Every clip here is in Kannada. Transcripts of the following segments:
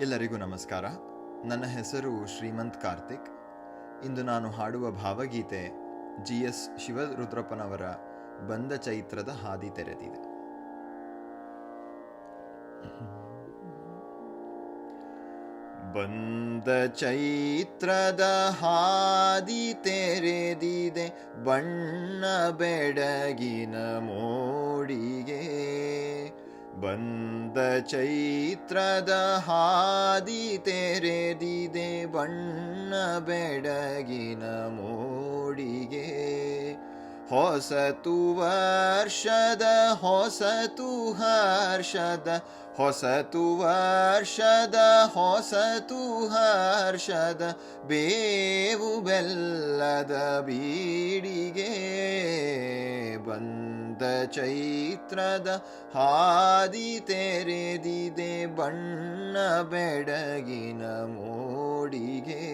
ಎಲ್ಲರಿಗೂ ನಮಸ್ಕಾರ. ನನ್ನ ಹೆಸರು ಶ್ರೀಮಂತ್ ಕಾರ್ತಿಕ್. ಇಂದು ನಾನು ಹಾಡುವ ಭಾವಗೀತೆ ಜಿ ಎಸ್ ಶಿವರುದ್ರಪ್ಪನವರ ಬಂದ ಚೈತ್ರದ ಹಾದಿ ತೆರೆದಿದೆ. ಬಂದ ಚೈತ್ರದ ಹಾದಿ ತೆರೆದಿದೆ. ಬಣ್ಣ ಬೆಡಗಿನ ಮೋಡಿಗೆ ಬಂದ ಚೈತ್ರದ ಹಾದಿ ತೆರೆದಿದೆ ಬಣ್ಣ ಬೆಡಗಿನ ಮೋಡಿಗೆ. ಹೊಸತು ವರ್ಷದ, ಹೊಸತು ಹರ್ಷದ, ಹೊಸತು ವರ್ಷದ, ಹೊಸತು ಹರ್ಷದ, ಬೇವು ಬೆಲ್ಲದ ಬೀಡಿಗೆ ಬಂದ ಚೈತ್ರದ ಹಾದಿ ತೆರೆದಿದೆ ಬಣ್ಣ ಬೆಡಗಿನ ಮೋಡಿಗೆ.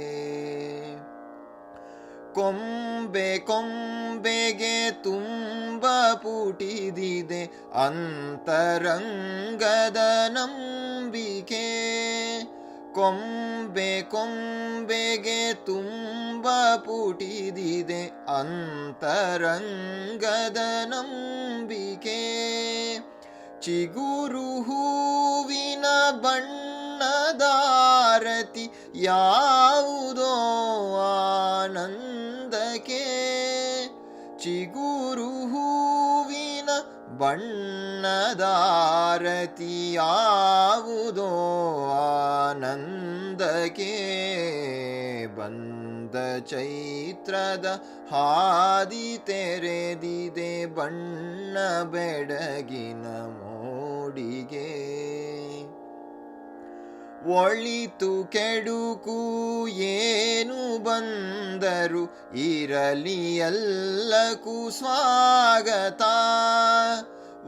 ಕೊಂಬೆ ಕೊಂಬೆಗೆ ತುಂಬ ಪುಟಿದಿದೆ ಅಂತರಂಗದ ನಂಬಿಕೆ. ಕೊಂಬೆ ಕೊಂಬೆಗೆ ತುಂಬ ಪುಟಿದಿದೆ ಅಂತರಂಗದ ನಂಬಿಕೆ ಚಿಗುರು ಹೂವಿನ ಬಣ್ಣದಾರತಿ ಯಾವುದೋ ಆನಂದಕ್ಕೆ. ಚಿಗುರು ಹೂವಿನ ಬಣ್ಣದಾರತಿ ಯಾವುದೋ ಆನಂದಕ್ಕೆ ಬಂದ ಚೈತ್ರದ ಹಾದಿ ತೆರೆದಿದೆ ಬಣ್ಣ ಬೆಡಗಿನ ಮೋಡಿಗೆ. ಒಳಿತು ಕೆಡುಕು ಏನು ಬಂದರು ಇರಲಿ ಎಲ್ಲಕ್ಕೂ ಸ್ವಾಗತ.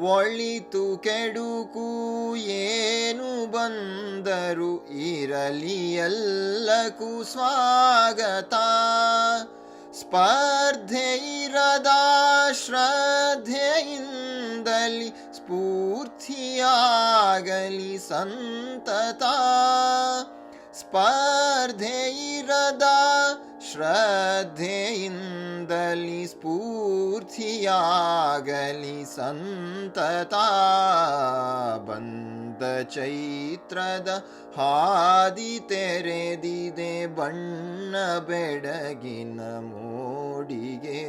ಒಳಿತು ಕೆಡುಕು ಏನು ಬಂದರು ಇರಲಿ ಎಲ್ಲಕ್ಕೂ ಸ್ವಾಗತ. ಸ್ಪರ್ಧೆ ಇರದ ಶ್ರದ್ಧೆಯಿಂದಲಿ ಸ್ಫೂರ್ತಿಯಾಗಲಿ ಸಂತತ. स्पर्धैरदा श्रद्धलि स्फूर्थियागलि सन्तता बन्दचैत्रद चैत्र दितेरे दिदे बण्ण बेडिन मोडे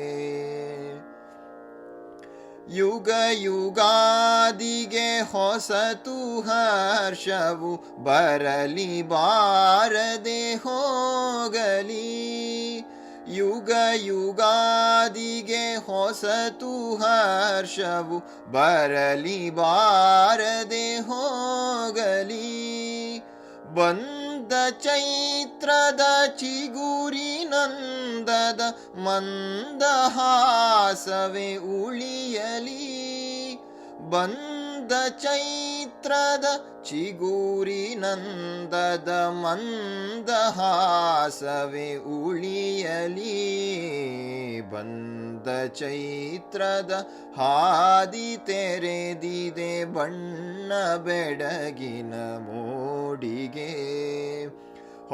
ಯುಗ ಯುಗಾದಿಗೆ ಹೊಸತು ಹರ್ಷವು ಬರಲಿ, ಬಾರದೆ ಹೋಗಲಿ. ಯುಗ ಯುಗಾದಿಗೆ ಹೊಸತು ಹರ್ಷವು ಬರಲಿ, ಬಾರದೆ ಹೋಗಲಿ. ಬಂದ ಚೈತ್ರದ ಚಿಗುರಿನಂದದ ಮಂದಹಾಸವೇ ಉಳಿಯಲಿ. ಬಂದ ಚೈತ್ರದ ಚಿಗುರಿನಂದದ ಮಂದಹಾಸವೇ ಉಳಿಯಲಿ. ಬಂದ ಚೈತ್ರದ ಹಾದಿ ತೆರೆದಿದೆ ಬಣ್ಣ ಬೆಡಗಿನ ಮೋಡಿಗೆ.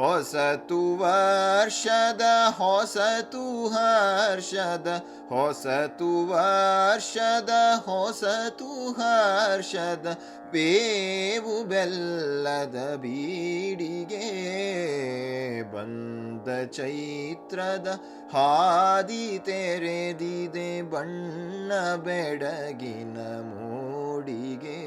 ಹೊಸತು ವರ್ಷದ, ಹೊಸತು ಹರ್ಷದ, ಹೊಸತು ವರ್ಷದ, ಹೊಸತು ಹರ್ಷದ, ಬೇವು ಬೆಲ್ಲದ ಬೀಡಿಗೆ ಬಂದ ಚೈತ್ರದ ಹಾದಿ ತೆರೆದಿದೆ ಬಣ್ಣ ಬೆಡಗಿನ ಮೋಡಿಗೆ.